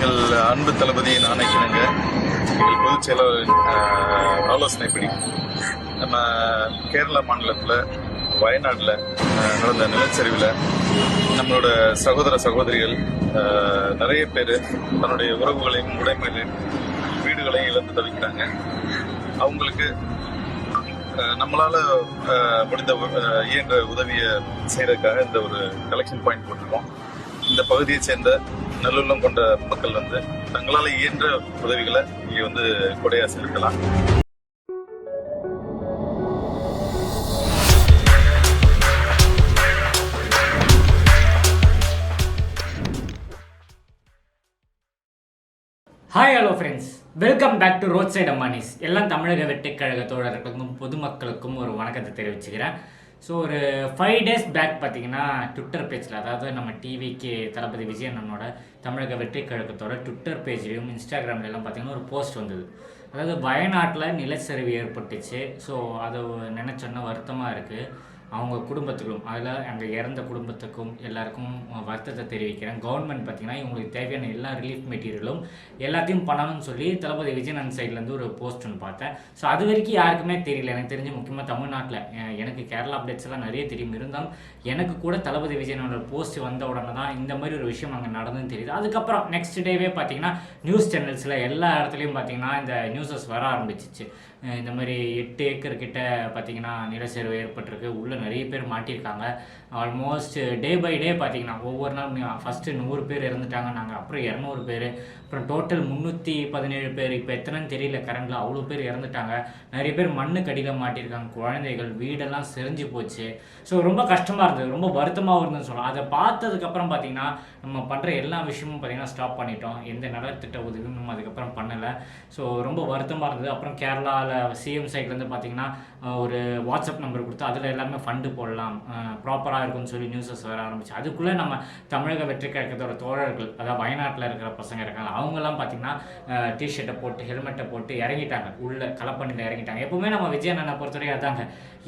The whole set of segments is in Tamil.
எங்கள் அன்பு தளபதி நாணயக்கிணங்க எங்கள் பொதுச் செயலாளரின் ஆலோசனைப்படி நம்ம கேரளா மாநிலத்தில் வயநாட்டில் நடந்த நிலச்சரிவில் நம்மளோட சகோதர சகோதரிகள் நிறைய பேர் தன்னுடைய உறவுகளையும் உடைமைகளையும் வீடுகளையும் இழந்து தவிக்கிறாங்க. அவங்களுக்கு நம்மளால் நம்மளால முடிந்த இயன்ற உதவியை செய்யறதுக்காக இந்த ஒரு கலெக்ஷன் பாயிண்ட் போட்டிருக்கோம். இந்த பகுதியை சேர்ந்த நல்லுள்ளம் கொண்ட மக்கள் வந்து தங்களால இயன்ற உதவிகளை இங்க வந்து கொடையா செலுத்தலாம். Hi hello friends welcome back to road side அம்மானிஸ் எல்லாம் தமிழக வெற்றிக் கழக தோழர்களுக்கும் பொதுமக்களுக்கும் ஒரு வணக்கத்தை தெரிவிச்சுக்கிறேன். ஸோ ஒரு ஃபைவ் டேஸ் பேக் பார்த்தீங்கன்னா ட்விட்டர் பேஜில் அதாவது நம்ம டிவிக்கு தளபதி விஜயண்ணனோட தமிழக வெற்றி கழகத்தோட ட்விட்டர் பேஜ்லேயும் இன்ஸ்டாகிராம்ல எல்லாம் பார்த்தீங்கன்னா ஒரு போஸ்ட் வந்தது. அதாவது வயநாட்டில் நிலச்சரிவு ஏற்பட்டுச்சு. ஸோ அதை நினச்சோன்னா வருத்தமாக இருக்குது அவங்க குடும்பத்துக்கும் அதில் அங்கே இறந்த குடும்பத்துக்கும் எல்லாருக்கும் வருத்தத்தை தெரிவிக்கிறேன். கவர்மெண்ட் பார்த்தீங்கன்னா இவங்களுக்கு தேவையான எல்லா ரிலீஃப் மெட்டீரியலும் எல்லாத்தையும் பண்ணணும்னு சொல்லி தளபதி விஜயநந்த் சைட்லேருந்து ஒரு போஸ்ட் ஒன்று பார்த்தேன். ஸோ அது வரைக்கும் யாருக்குமே தெரியல. எனக்கு தெரிஞ்சு முக்கியமாக தமிழ்நாட்டில் எனக்கு கேரளா அப்டேட்ஸ் எல்லாம் நிறைய தெரியும். இருந்தாலும் எனக்கு கூட தளபதி விஜயனோட போஸ்ட் வந்த உடனே தான் இந்த மாதிரி ஒரு விஷயம் அங்கே நடந்துன்னு தெரியுது. அதுக்கப்புறம் நெக்ஸ்ட் டேவே பார்த்தீங்கன்னா நியூஸ் சேனல்ஸில் எல்லா இடத்துலையும் பார்த்தீங்கன்னா இந்த நியூஸஸ் வர ஆரம்பிச்சிச்சு. இந்த மாதிரி எட்டு ஏக்கர் கிட்ட பார்த்தீங்கன்னா நிலச்சரிவு ஏற்பட்டிருக்கு. உள்ளே நிறைய பேர் மாட்டியிருக்காங்க. ஆல்மோஸ்ட் டே பை டே பார்த்தீங்கன்னா ஒவ்வொரு நாள் ஃபஸ்ட்டு நூறு பேர் இறந்துட்டாங்க நாங்கள் அப்புறம் இரநூறு பேர். அப்புறம் டோட்டல் முந்நூற்றி பதினேழு பேர். இப்போ எத்தனைன்னு தெரியல கரண்டில் அவ்வளோ பேர் இறந்துட்டாங்க. நிறைய பேர் மண்ணுக்கு அடியில் மாட்டியிருக்காங்க குழந்தைகள் வீடெல்லாம் செறிஞ்சு போச்சு. ஸோ ரொம்ப கஷ்டமாக இருந்தது ரொம்ப வருத்தமாகவும் இருந்ததுன்னு சொல்லலாம். அதை பார்த்ததுக்கப்புறம் பார்த்தீங்கன்னா நம்ம பண்ணுற எல்லா விஷயமும் பார்த்தீங்கன்னா ஸ்டாப் பண்ணிட்டோம். எந்த நலத்திட்ட உதவியும் நம்ம அதுக்கப்புறம் பண்ணலை. ஸோ ரொம்ப வருத்தமாக இருந்தது. அப்புறம் கேரளாவில் சிஎம் சைட்லேருந்து பார்த்தீங்கன்னா ஒரு வாட்ஸ்அப் நம்பர் கொடுத்து அதில் எல்லாமே ஃபண்டு போடலாம். ப்ராப்பராக நல்லா இருக்கும்னு சொல்லி நியூஸஸ் வர ஆரம்பிச்சு. அதுக்குள்ளே நம்ம தமிழக வெற்றி கழகத்தோட தோழர்கள் அதாவது வயநாட்டில் இருக்கிற பசங்க இருக்காங்க அவங்கெல்லாம் பார்த்தீங்கன்னா டிஷர்ட்டை போட்டு ஹெல்மெட்டை போட்டு இறங்கிட்டாங்க. உள்ளே களப்பணியில் இறங்கிட்டாங்க. எப்போவுமே நம்ம விஜய் அண்ணனை பொறுத்தவரைக்கும் அதாங்க.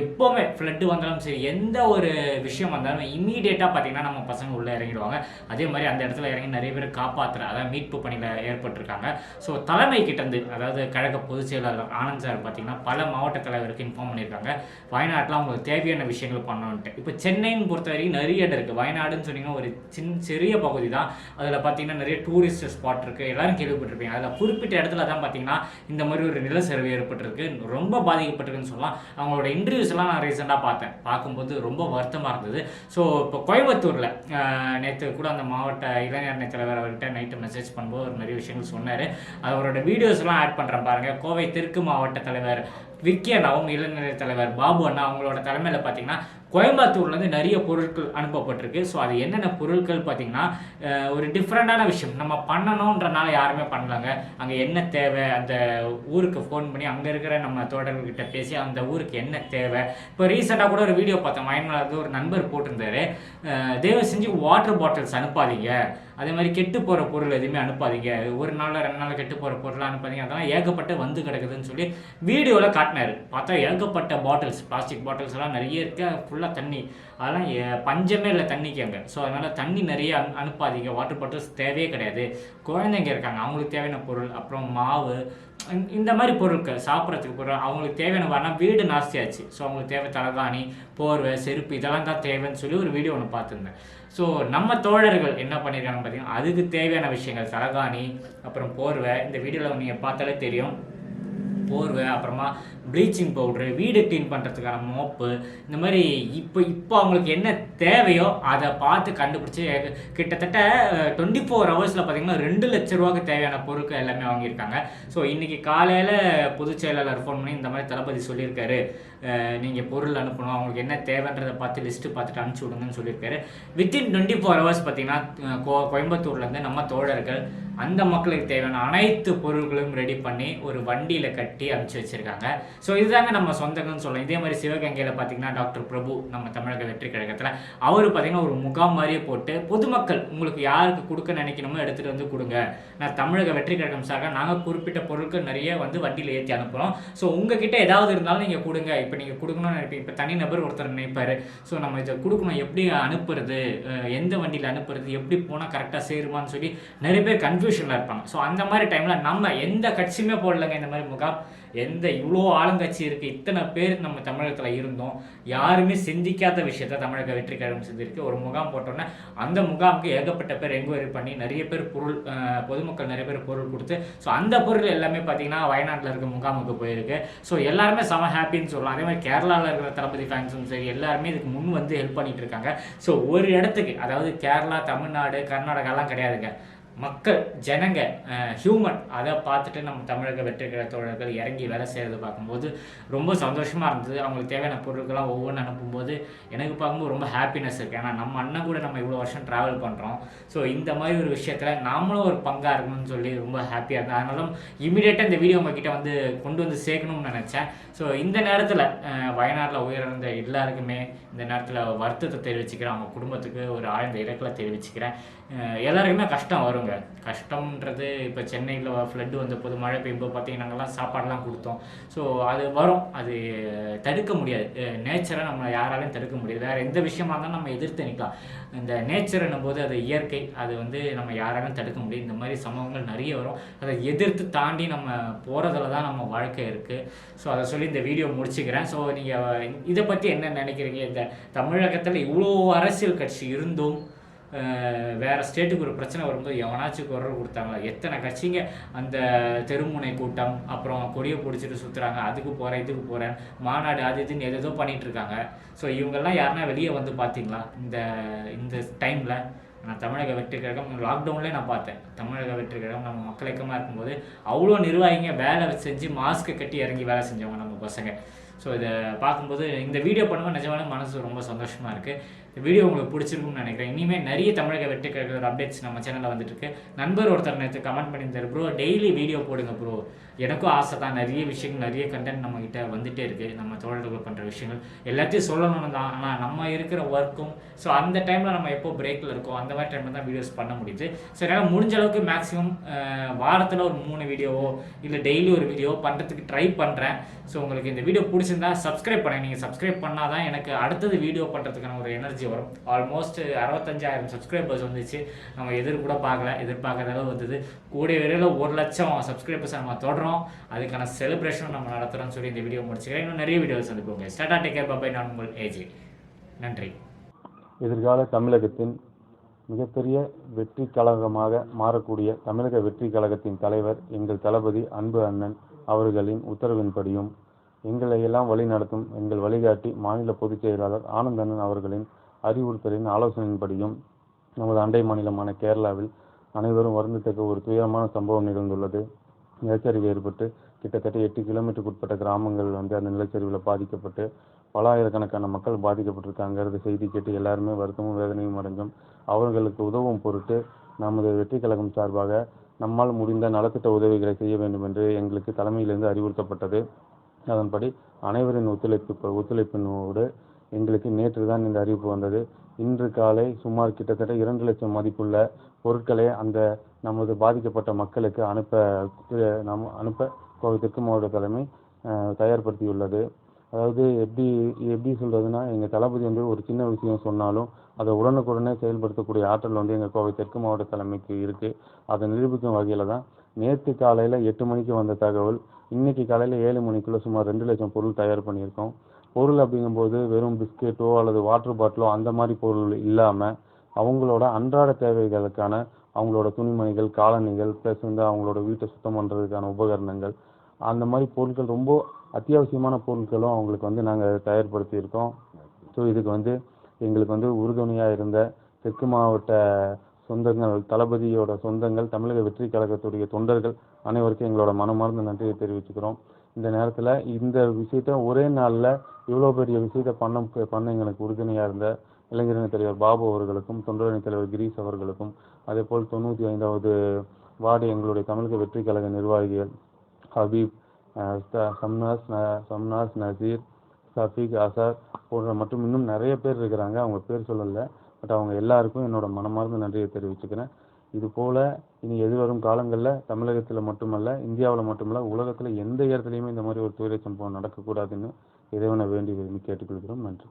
எப்போவுமே ஃப்ளட்டு வந்தாலும் சரி எந்த ஒரு விஷயம் வந்தாலும் இமீடியட்டாக பார்த்தீங்கன்னா நம்ம பசங்க உள்ளே இறங்கிடுவாங்க. அதே மாதிரி அந்த இடத்துல இறங்கி நிறைய பேர் காப்பாற்றுற அதாவது மீட்பு பணியில் ஏற்பட்டிருக்காங்க. ஸோ தலைமை கிட்டேருந்து அதாவது கழக பொதுச் செயலாளர் ஆனந்த் சார் பார்த்தீங்கன்னா பல மாவட்ட தலைவருக்கு இன்ஃபார்ம் பண்ணியிருக்காங்க. வயநாட்டில் அவங்களுக்கு தேவையான விஷயங்கள் பண்ணணுன்ட்டு இப்போ சென்னை சென்னைன்னு பொறுத்த வரைக்கும் நிறைய இடம் இருக்குது வயநாடுன்னு சொன்னீங்கன்னா ஒரு சின்ன சிறிய பகுதி தான். அதில் பார்த்தீங்கன்னா நிறைய டூரிஸ்ட் ஸ்பாட் இருக்குது எல்லாரும் கேள்விப்பட்டிருப்பீங்க. அதில் குறிப்பிட்ட இடத்துல தான் பார்த்தீங்கன்னா இந்த மாதிரி ஒரு நிலச்சரிவு ஏற்பட்டிருக்கு. ரொம்ப பாதிக்கப்பட்டிருக்குன்னு சொல்லலாம். அவங்களோட இன்டர்வியூஸ் எல்லாம் நான் ரீசெண்டாக பார்த்தேன். பார்க்கும்போது ரொம்ப வருத்தமாக இருந்தது. ஸோ இப்போ கோயம்புத்தூரில் நேற்று கூட அந்த மாவட்ட இளைஞர் தலைவர் அவர்கிட்ட நைட்டு மெசேஜ் பண்ணும்போது ஒரு நிறைய விஷயங்கள் சொன்னார். அவரோட வீடியோஸ்லாம் ஆட் பண்ணுறேன் பாருங்கள் கோவை தெற்கு மாவட்ட தலைவர் விக்கி அண்ணாவும் இளைஞர் தலைவர் பாபு அண்ணா அவங்களோட தலைமையில் பார்த்தீங்கன்னா கோயம்புத்தூர்லேருந்து நிறைய பொருட்கள் அனுப்பப்பட்டிருக்கு. ஸோ அது என்னென்ன பொருட்கள் பார்த்தீங்கன்னா ஒரு டிஃப்ரெண்ட்டான விஷயம். நம்ம பண்ணணுன்றனால யாருமே பண்ணலாங்க. அங்கே என்ன தேவை? அந்த ஊருக்கு ஃபோன் பண்ணி அங்கே இருக்கிற நம்ம தோழர்கள்கிட்ட பேசி அந்த ஊருக்கு என்ன தேவை? இப்போ ரீசெண்டாக கூட ஒரு வீடியோ பார்த்தேன். வயநாடு ஒரு நண்பர் போட்டிருந்தாரு. தயவு செஞ்சு வாட்டர் பாட்டில்ஸ் அனுப்பாதீங்க. அதே மாதிரி கெட்டு போகிற பொருள் எதுவுமே அனுப்பாதீங்க. ஒரு நாள் ரெண்டு நாள் கெட்டு போகிற பொருளாக அனுப்பாதீங்க. அதெல்லாம் ஏகப்பட்ட வந்து கிடக்குதுன்னு சொல்லி வீடியோவில் காட்டினார். பார்த்தா ஏகப்பட்ட பாட்டில்ஸ் பிளாஸ்டிக் பாட்டில்ஸ் எல்லாம் நிறைய இருக்க. ஃபுல்லாக தண்ணி. அதெல்லாம் ஏ- பஞ்சமே இல்லை தண்ணிக்கு அங்கே. ஸோ அதனால் தண்ணி நிறைய அனு- அனுப்பாதீங்க. வாட்டர் பாட்டில்ஸ் தேவையே கிடையாது. குழந்தைங்க இருக்காங்க அவங்களுக்கு தேவையான பொருள் அப்புறம் மாவு இந்த- மாதிரி பொருட்கள் சாப்பிட்றதுக்கு பொருள் அவங்களுக்கு தேவையான வீடு நாஸ்தியாச்சு ஸோ அவங்களுக்கு தேவை தலைகாணி போர்வை செருப்பு இதெல்லாம் தான் தேவைன்னு சொல்லி ஒரு வீடியோ ஒன்று பார்த்துருந்தேன். ஸோ நம்ம தோழர்கள் என்ன பண்ணியிருக்காங்க பார்த்தீங்கன்னா அதுக்கு தேவையான விஷயங்கள் தலகாணி அப்புறம் போர்வை இந்த வீடியோவில் நீங்கள் பார்த்தாலே தெரியும். போர்வை அப்புறமா ப்ளீச்சிங் பவுட்ரு வீடு க்ளீன் பண்ணுறதுக்கான மோப்பு இந்த மாதிரி இப்போ இப்போ அவங்களுக்கு என்ன தேவையோ அதை பார்த்து கண்டுபிடிச்சி கிட்டத்தட்ட டுவெண்ட்டி ஃபோர் ஹவர்ஸில் பார்த்தீங்கன்னா ரெண்டு லட்ச ரூபாய்க்கு தேவையான பொருட்கள் எல்லாமே வாங்கியிருக்காங்க. ஸோ இன்றைக்கி காலையில் பொதுச் செயலாளர் ஃபோன் பண்ணி இந்த மாதிரி தளபதி சொல்லியிருக்காரு. நீங்கள் பொருள் அனுப்பணும் அவங்களுக்கு என்ன தேவைன்றதை பார்த்து லிஸ்ட்டு பார்த்துட்டு அனுப்பிச்சி விடுங்கன்னு சொல்லியிருக்காரு. வித்தின் டுவெண்ட்டி ஃபோர் ஹவர்ஸ் பார்த்தீங்கன்னா கோ கோயம்புத்தூர்லேருந்து நம்ம தோழர்கள் அந்த மக்களுக்கு தேவையான அனைத்து பொருட்களும் ரெடி பண்ணி ஒரு வண்டியில் கட்டி அனுப்பிச்சி வச்சுருக்காங்க. ஸோ இதுதாங்க நம்ம சொந்தங்கன்னு சொல்லலாம். இதே மாதிரி சிவகங்கையில் பார்த்தீங்கன்னா டாக்டர் பிரபு நம்ம தமிழக வெற்றி கழகத்தில் அவர் பார்த்தீங்கன்னா ஒரு முகாம் மாதிரியே போட்டு பொதுமக்கள் உங்களுக்கு யாருக்கு கொடுக்க நினைக்கணுமோ எடுத்துகிட்டு வந்து கொடுங்க. நான் தமிழக வெற்றி கழகம் சார்பாக நாங்கள் குறிப்பிட்ட பொருட்கள் நிறைய வந்து வண்டியில் ஏற்றி அனுப்புகிறோம் ஸோ உங்ககிட்ட ஏதாவது இருந்தாலும் நீங்கள் கொடுங்க. இப்போ நீங்கள் கொடுக்கணும்னு நினைப்பீங்க. இப்போ தனிநபர் ஒருத்தர் நினைப்பார். ஸோ நம்ம இதை கொடுக்கணும். எப்படி அனுப்புறது? எந்த வண்டியில் அனுப்புறது? எப்படி போனால் கரெக்டாக சேருமான்னு சொல்லி நிறைய பேர் கன்ஃபியூஷனில் இருப்பாங்க. ஸோ அந்த மாதிரி டைமில் நம்ம எந்த கட்சியுமே போடலங்க. இந்த மாதிரி முகாம். எந்த இவ்வளோ ஆளுங்கட்சி இருக்குது இத்தனை பேர் நம்ம தமிழகத்தில் இருந்தோம் யாருமே சிந்திக்காத விஷயத்த தமிழக வெற்றி கழகம் செஞ்சிருக்கு ஒரு முகாம் போட்டோன்னே அந்த முகாமுக்கு ஏகப்பட்ட பேர் என்கொயரி பண்ணி நிறைய பேர் பொருள் பொதுமக்கள் நிறைய பேர் பொருள் கொடுத்து ஸோ அந்த பொருள் எல்லாமே பார்த்தீங்கன்னா வயநாட்டில் இருக்க முகாமுக்கு போயிருக்கு. ஸோ எல்லாருமே செம ஹாப்பின்னு சொல்லலாம். அதே மாதிரி கேரளாவில் இருக்கிற தளபதி ஃபேன்ஸும் சரி எல்லாருமே இதுக்கு முன் வந்து ஹெல்ப் பண்ணிட்டு இருக்காங்க. ஸோ ஒரு இடத்துக்கு அதாவது கேரளா தமிழ்நாடு கர்நாடகாலாம் கிடையாதுங்க. மக்கள் ஜனங்க ஹியூமன் அதை பார்த்துட்டு நம்ம தமிழக வெற்றிக்கிற தோழர்கள் இறங்கி வேலை செய்கிறது பார்க்கும்போது ரொம்ப சந்தோஷமாக இருந்தது. அவங்களுக்கு தேவையான பொருட்கள்லாம் ஒவ்வொன்று அனுப்பும்போது எனக்கு பார்க்கும்போது ரொம்ப ஹாப்பினஸ் இருக்குது ஏன்னா நம்ம அண்ணன் கூட நம்ம இவ்வளோ வருஷம் ட்ராவல் பண்ணுறோம் ஸோ இந்த மாதிரி ஒரு விஷயத்தில் நாமளும் ஒரு பங்காக இருக்கணும்னு சொல்லி ரொம்ப ஹாப்பியாக இருந்தேன். அதனால இமீடியட்டாக இந்த வீடியோ உங்ககிட்ட வந்து கொண்டு வந்து சேர்க்கணும்னு நினச்சேன். ஸோ இந்த நேரத்தில் வயநாட்டில் உயிரிழந்த எல்லாருக்குமே இந்த நேரத்தில் வருத்தத்தை தெரிவிச்சுக்கிறேன். அவங்க குடும்பத்துக்கு ஒரு ஆழ்ந்த இறக்கலை தெரிவிச்சுக்கிறேன். எல்லாருக்குமே கஷ்டம் வருங்க கஷ்டம்ன்றது இப்போ சென்னையில் ஃப்ளட்டு வந்த போது மழை பெய்யும்போது பார்த்தீங்கன்னா நாங்கள்லாம் சாப்பாடுலாம் கொடுத்தோம். ஸோ அது வரும். அது தடுக்க முடியாது. நேச்சரை நம்ம யாராலையும் தடுக்க முடியாது. வேறு எந்த விஷயமா இருந்தாலும் நம்ம எதிர்த்து நிற்கலாம் இந்த நேச்சர்னும் போது அது இயற்கை. அது வந்து நம்ம யாராலும் தடுக்க முடியும் இந்த மாதிரி சம்பவங்கள் நிறைய வரும். அதை எதிர்த்து தாண்டி நம்ம போகிறதுல தான் நம்ம வாழ்க்கை இருக்குது ஸோ அதை சொல்லி இந்த வீடியோ முடிச்சுக்கிறேன். ஸோ நீங்கள் இதை பற்றி என்ன நினைக்கிறீங்க? இந்த தமிழகத்தில் இவ்வளோ அரசியல் கட்சி இருந்தும் வேறு ஸ்டேட்டுக்கு ஒரு பிரச்சனை வரும்போது எவனாச்சும் குரல் கொடுத்தாங்களா? எத்தனை கட்சிங்க அந்த தெருமுனை கூட்டம் அப்புறம் கொடியை பிடிச்சிட்டு சுற்றுறாங்க அதுக்கு போகிறேன் இதுக்கு போகிறேன் மாநாடு அது இதுன்னு எதேதோ பண்ணிகிட்ருக்காங்க இருக்காங்க. ஸோ இவங்கெல்லாம் யாருன்னா வெளியே வந்து பார்த்தீங்களா? இந்த இந்த டைமில் நான் தமிழக வெற்றி கழகம் லாக்டவுன்லேயே நான் பார்த்தேன். தமிழக வெற்றி கழகம் நம்ம மக்கள் இயக்கமாக இருக்கும்போது அவ்வளோ நிர்வாகிங்க வேலை செஞ்சு மாஸ்க்கை கட்டி இறங்கி வேலை செஞ்சவங்க நம்ம பசங்க. ஸோ இதை பார்க்கும்போது இந்த வீடியோ பண்ணும்போது நிஜமான மனசு ரொம்ப சந்தோஷமாக இருக்குது இந்த வீடியோ உங்களுக்கு பிடிச்சிருக்கும்னு நினைக்கிறேன். இனிமேல் நிறைய தமிழக வெற்றி அப்டேட்ஸ் நம்ம சேனலில் வந்துட்டுருக்கு. நண்பர் ஒருத்தர் நேற்று கமெண்ட் பண்ணியிருந்தார் ப்ரோ டெய்லி வீடியோ போடுங்க ப்ரோ எனக்கும் ஆசை தான். நிறைய விஷயங்கள் நிறைய கண்டென்ட் நம்மக்கிட்ட வந்துகிட்டே வந்துட்டே நம்ம தோழர்கள் பண்ணுற விஷயங்கள் எல்லாத்தையும் சொல்லணும்னு தான். ஆனால் நம்ம இருக்கிற ஒர்க்கும் ஸோ அந்த டைமில் நம்ம எப்போ பிரேக்கில் இருக்கோம் அந்த மாதிரி டைமில் தான் வீடியோஸ் பண்ண முடியுது. ஸோ என்னால் முடிஞ்ச அளவுக்கு மேக்ஸிமம் வாரத்தில் ஒரு மூணு வீடியோவோ இல்லை டெய்லி ஒரு வீடியோ பண்ணுறதுக்கு ட்ரை பண்ணுறேன் ஸோ உங்களுக்கு இந்த வீடியோ பிடிச்சிருந்தா சப்ஸ்கிரைப் பண்ணேன் நீங்கள் சப்ஸ்கிரைப் பண்ணால் தான் எனக்கு அடுத்தது வீடியோ பண்ணுறதுக்கான ஒரு எனர்ஜி வரும். ஆல்மோஸ்ட் அறுபத்தஞ்சாயிரம் சப்ஸ்கிரைபர்ஸ் வந்துச்சு. நம்ம எதிர் கூட பார்க்கல. எதிர்பார்க்காத அளவு வந்தது. கூடிய விரைவில் ஒரு லட்சம் சப்ஸ்கிரைபர்ஸ் நம்ம தொடரும் அதுக்கான செலிப்ரேஷன் நம்ம நடத்துகிறோம்னு சொல்லி இந்த வீடியோ முடிச்சுக்கிறேன். இன்னும் நிறைய வீடியோஸ் வந்துக்கோங்க ஸ்டாட்டா டேக் கேர் பாபை நான் உங்கள் ஏஜி நன்றி. எதிர்கால தமிழகத்தின் மிகப்பெரிய வெற்றி கழகமாக மாறக்கூடிய தமிழக வெற்றி கழகத்தின் தலைவர் எங்கள் தளபதி அன்பு அண்ணன் அவர்களின் உத்தரவின்படியும் எங்களை எல்லாம் வழிநடத்தும் எங்கள் வழிகாட்டி மாநில பொதுச் செயலாளர் ஆனந்தண்ணன் அவர்களின் அறிவுறுத்தலின் ஆலோசனையின்படியும் நமது அண்டை மாநிலமான கேரளாவில் அனைவரும் வருந்தத்தக்க ஒரு துயரமான சம்பவம் நிகழ்ந்துள்ளது. நிலச்சரிவு ஏற்பட்டு கிட்டத்தட்ட எட்டு கிலோமீட்டருக்கு உட்பட்ட கிராமங்கள் வந்து அந்த நிலச்சரிவில் பாதிக்கப்பட்டு பல ஆயிரக்கணக்கான மக்கள் பாதிக்கப்பட்டிருக்காங்கிறது செய்தி கேட்டு எல்லாருமே வருத்தமும் வேதனையும் அடைஞ்சும். அவர்களுக்கு உதவும் பொருட்டு நமது வெற்றி கழகம் சார்பாக நம்மால் முடிந்த நலத்திட்ட உதவிகளை செய்ய வேண்டும் என்று எங்களுக்கு தலைமையிலிருந்து அறிவுறுத்தப்பட்டது. அதன்படி அனைவரின் ஒத்துழைப்பு ஒத்துழைப்பினோடு எங்களுக்கு நேற்று தான் இந்த அறிவிப்பு வந்தது. இன்று காலை சுமார் கிட்டத்தட்ட இரண்டு லட்சம் மதிப்புள்ள பொருட்களை அந்த நமது பாதிக்கப்பட்ட மக்களுக்கு அனுப்ப நம் நாம் அனுப்ப கோவை தெற்கு மாவட்ட தலைமை தயார்படுத்தியுள்ளது. அதாவது எப்படி எப்படி சொல்றதுன்னா எங்கள் தளபதி வந்து ஒரு சின்ன விஷயம் சொன்னாலும் அதை உடனுக்குடனே செயல்படுத்தக்கூடிய ஆற்றல் வந்து எங்கள் கோவை தெற்கு மாவட்ட தலைமைக்கு இருக்கு. அதை நிரூபிக்கும் வகையில் தான் நேற்று காலையில் எட்டு மணிக்கு வந்த தகவல் இன்னைக்கு காலையில் ஏழு மணிக்குள்ள சுமார் ரெண்டு லட்சம் பொருள் தயார் பண்ணியிருக்கோம். பொருள் அப்படிங்கும்போது வெறும் பிஸ்கெட்டோ அல்லது வாட்டர் பாட்டிலோ அந்த மாதிரி பொருள் இல்லாமல் அவங்களோட அன்றாட தேவைகளுக்கான அவங்களோட துணிமணிகள் காலணிகள் ப்ளஸ் வந்து அவங்களோட வீட்டை சுத்தம் பண்ணுறதுக்கான உபகரணங்கள் அந்த மாதிரி பொருட்கள் ரொம்ப அத்தியாவசியமான பொருட்களும் அவங்களுக்கு வந்து நாங்கள் தயார்படுத்தியிருக்கோம் ஸோ இதுக்கு வந்து எங்களுக்கு வந்து உறுதுணையாக இருந்த தெற்கு மாவட்ட சொந்தங்கள் தளபதியோட சொந்தங்கள் தமிழக வெற்றி கழகத்துடைய தொண்டர்கள் அனைவருக்கும் எங்களோட மனமார்ந்த நன்றியை தெரிவிச்சுக்கிறோம். இந்த நேரத்தில் இந்த விஷயத்த ஒரே நாளில் இவ்வளோ பெரிய விஷயத்தை பண்ண பண்ண எங்களுக்கு உறுதுணையாக இருந்த இளைஞரணி தலைவர் பாபு அவர்களுக்கும் தொண்டரணி தலைவர் கிரீஷ் அவர்களுக்கும் அதே போல் தொண்ணூற்றி ஐந்தாவது வார்டு எங்களுடைய தமிழக வெற்றி கழக நிர்வாகிகள் ஹபீப் சம்னாஸ் ந- சம்னாஸ் நசீர் சஃபீக் அசார் போன்ற மற்றும் இன்னும் நிறைய பேர் இருக்கிறாங்க. அவங்க பேர் சொல்லலை பட் அவங்க எல்லாருக்கும் என்னோட மனமார்ந்த நன்றியை தெரிவிச்சுக்கிறேன். இது போல் இனி எதிர்வரும் காலங்களில் தமிழகத்தில் மட்டுமல்ல இந்தியாவில் மட்டுமல்ல உலகத்தில் எந்த இடத்துலையுமே இந்த மாதிரி ஒரு துயர சம்பவம் நடக்கக்கூடாதுன்னு இறைவனை வேண்டி விரும்பி கேட்டுக்கொள்கிறோம். நன்றி.